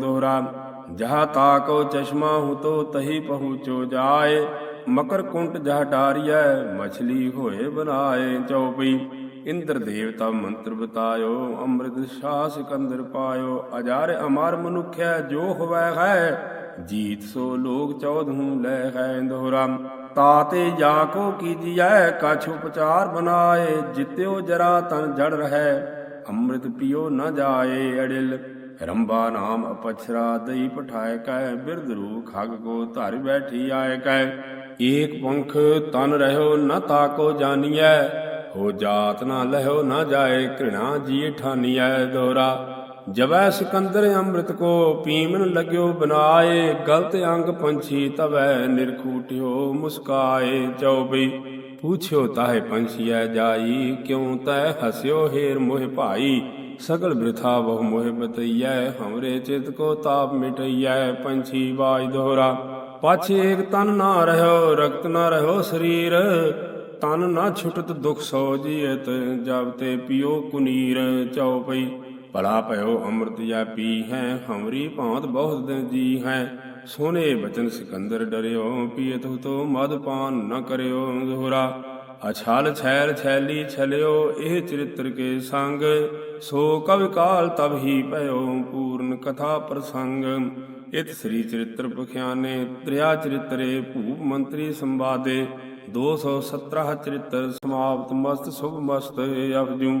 ਦੋਹਰਾ ਜਹਾ ਤਾਕੋ ਚਸ਼ਮਾ ਹੁਤੋ ਤਹੀ ਪਹੁੰਚੋ ਜਾਏ, ਮਕਰ ਕੁੰਟ ਜਹ ਡਾਰੀਐ, ਮਛਲੀ ਹੋਏ ਬਨਾਏ ਚਉਪਈ ਇੰਦਰ ਦੇਵਤਾ ਮੰਤਰ ਬਤਾਇਓ, ਅੰਮ੍ਰਿਤ ਸ਼ਾਹ ਸਿਕੰਦਰ ਪਾਇਓ, ਅਜਾਰ ਅਮਰ ਮਨੁਖੈ ਜੋ ਹੋਵੈ ਹੈ, ਜੀਤ ਸੋ ਲੋਕ ਚੌਧਹੂ ਲੈ ਹੈ ਦੋਹਰਾ। ਤਾਤੇ ਜਾ ਕੋ ਕੀਜੀਐ, ਕਛ ਉਪਚਾਰ ਬਨਾਏ, ਜਿਤਿਓ ਜਰਾ ਤਨ ਜੜ ਰਹੈ, ਅੰਮ੍ਰਿਤ ਪੀਓ ਨ ਜਾਏ ਅੜਿਲ। ਰੰਬਾ ਨਾਮ ਅਪਛਰਾ ਦਈ ਪਠਾਇ ਕੈ ਬਿਰਧ ਰੂ ਖਗ ਕੋ ਧਰ ਬੈਠੀ ਆਏ ਕੈ ਏਕ ਪੰਖ ਤਨ ਰਹਿਓ ਨ ਤਾਕੋ ਜਾਨੀਐ, ਹੋ ਜਾਤ ਨਾ ਲਹਿਓ ਨਾ ਜਾਏ, ਘ੍ਰਿਣਾ ਜੀ ਠਾਨੀਐ ਦੋਰਾ। ਜਬੈ ਸਿਕੰਦਰ ਅੰਮ੍ਰਿਤ ਕੋ ਪੀਮਨ ਲਗਿਓ ਬਨਾਏ, ਗਲਤ ਅੰਗ ਪੰਛੀ ਤਵੈ ਨਿਰਖੂਟਿਓ ਮੁਸਕਾਏ। ਚਉਬਈ ਪੁੱਛਿਓ ਤਾਹੇ ਪੰਛੀਐ ਜਾਈ, ਕਿਉ ਤੈ ਹਸਿਓ ਹੇਰ ਮੋਹਿ ਭਾਈ? ਸਗਲ ਬ੍ਰਿਥਾ ਬਹੁ ਮੋਹਿ ਬਤਈਐ, ਹਮਰੇ ਚਿਤ ਕੋ ਤਾਪ ਮਿਟਈਐ, ਪੰਛੀ ਬਾਜ ਦੋਹਰਾ। ਪਾਛੇ ਏਕ ਤਨ ਨਾ ਰਹਿਓ ਰਕਤ ਨਾ ਰਹਿਓ ਸਰੀਰ। ਤਨ ਨਾ ਛੁਟਤ ਦੁਖ ਸੋ ਜੀਤ ਜਬ ਤੇ ਪਿਓ ਕੁਨੀਰ। ਚਉਪਈ ਭਲਾ ਭਇਓ, ਅੰਮ੍ਰਿਤ ਜਾ ਪੀ ਹੈ, ਹਮਰੀ ਭਾਂਤ ਬਹੁਤ ਦਿਨ ਜੀ ਹੈ। ਸੋਨੇ ਬਚਨ ਸਿਕੰਦਰ ਡਰਿਓ ਪੀਤ ਤੋ ਮਦ ਪਾਨ ਨ ਕਰਿਓ ਦੋਹਰਾ ਅਛਲ ਛੈਲ ਛੈਲੀ ਛਲਿਓ, ਇਹ ਚਰਿਤ੍ਰ ਕੇ ਸੰਗ। ਸੋ ਕਵਿ ਕਾਲ ਤਬ ਹੀ ਭਇਓ, ਪੂਰਨ ਕਥਾ ਪ੍ਰਸੰਗ। ਇਤ ਸ੍ਰੀ ਚਰਿਤ੍ਰ ਪਖਿਆਨੇ, ਤ੍ਰਿਆ ਚਰਿਤਰੇ, ਭੂਪ ਮੰਤਰੀ ਸੰਵਾਦੇ। 217 ਚਰਿਤ੍ਰ ਸਮਾਪਤ, ਮਸਤ ਸੁਭ ਮਸਤ ਅਪਜੂ